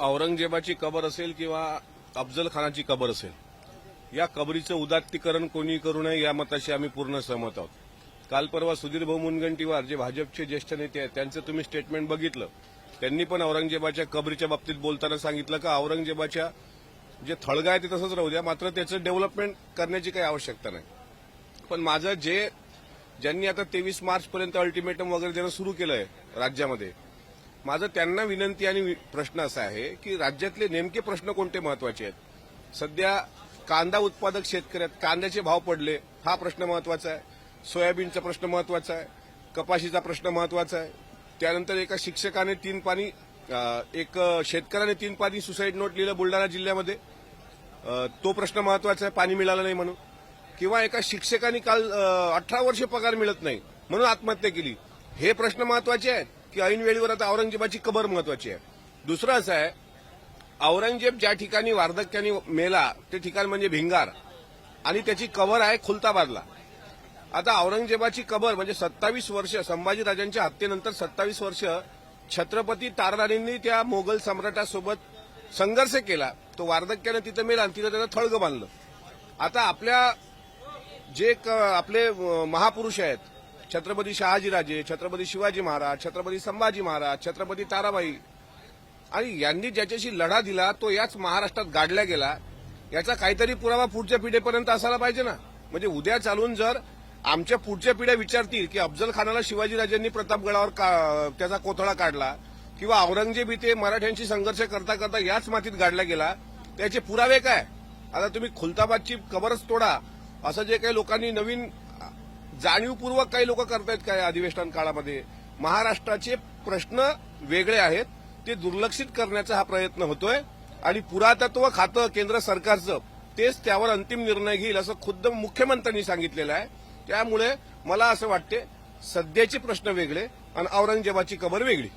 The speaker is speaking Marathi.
औरंगजेबाची कबर असेल किंवा अफजल खानाची कबर असेल या कबरीचं उदात्तीकरण कोणी करू नये या मताशी आम्ही पूर्ण सहमत आहोत. काल परवा सुधीर भाऊ मुनगंटीवार जे भाजपचे ज्येष्ठ नेते आहेत त्यांचं तुम्ही स्टेटमेंट बघितलं. त्यांनी पण औरंगजेबाच्या कबरीच्या बाबतीत बोलताना सांगितलं का औरंगजेबाच्या जे थळगा आहे ते तसंच राहू द्या मात्र त्याचं डेव्हलपमेंट करण्याची काही आवश्यकता नाही. पण माझं जे ज्यांनी आता तेवीस मार्चपर्यंत अल्टिमेटम वगैरे देणं सुरू केलं आहे राज्यामध्ये माझं त्यांना विनंती आणि वि- प्रश्न असा आहे की राज्यातले नेमके प्रश्न कोणते महत्त्वाचे आहेत? सध्या कांदा उत्पादक शेतकऱ्यात कांद्याचे भाव पडले हा प्रश्न महत्त्वाचा आहे. सोयाबीनचा प्रश्न महत्त्वाचा आहे. कपाशीचा प्रश्न महत्त्वाचा आहे. त्यानंतर एका शिक्षकाने तीन पाणी एक शेतकऱ्याने तीन पाणी सुसाईड नोट लिहिलं बुलढाणा जिल्ह्यामध्ये. तो प्रश्न महत्त्वाचा आहे पाणी मिळालं नाही म्हणून. किंवा एका शिक्षकाने काल अठरा वर्ष पगार मिळत नाही म्हणून आत्महत्या केली. हे प्रश्न महत्त्वाचे आहेत. की ऐन वेळीवर आता औरंगजेबाची कबर महत्वाची आहे. दुसरं असं आहे औरंगजेब ज्या ठिकाणी वार्धक्याने मेला ते ठिकाण म्हणजे भिंगार. आणि त्याची कबर आहे खुलताबादला. आता औरंगजेबाची कबर म्हणजे सत्तावीस वर्ष संभाजीराजांच्या हत्येनंतर सत्तावीस वर्ष छत्रपती ताराराणींनी त्या मोगल सम्राटासोबत संघर्ष केला. तो वार्धक्यानं तिथं मेला आणि तिथं त्यानं थळगं बांधलं. आता आपल्या जे क- आपले महापुरुष आहेत छत्रपती शहाजीराजे छत्रपती शिवाजी महाराज छत्रपती संभाजी महाराज छत्रपती ताराबाई. आणि यांनी ज्याच्याशी लढा दिला तो याच महाराष्ट्रात गाडला गेला. याचा काहीतरी पुरावा पुढच्या पिढीपर्यंत असायला पाहिजे ना. म्हणजे उद्या चालून जर आमच्या पुढच्या पिढ्या विचारतील की अफजल खानाला शिवाजीराजांनी प्रतापगडावर का- त्याचा कोथळा काढला किंवा औरंगजेब इथे मराठ्यांशी संघर्ष करता करता याच मातीत गाडला गेला त्याचे पुरावे काय? आता तुम्ही खुलताबादची कबरच तोडा. असं जे काही लोकांनी नवीन जाणीवपूर्वक काही लोक करतायत काय अधिवेशन काळामध्ये? महाराष्ट्राचे प्रश्न वेगळे आहेत. ते दुर्लक्षित करण्याचा हा प्रयत्न होतोय. आणि पुरातत्व खातं केंद्र सरकारचं तेच त्यावर अंतिम निर्णय घेईल असं खुद्द मुख्यमंत्र्यांनी सांगितलेलं आहे. त्यामुळे मला असं वाटते सध्याचे प्रश्न वेगळे आणि औरंगजेबाची कबर वेगळी.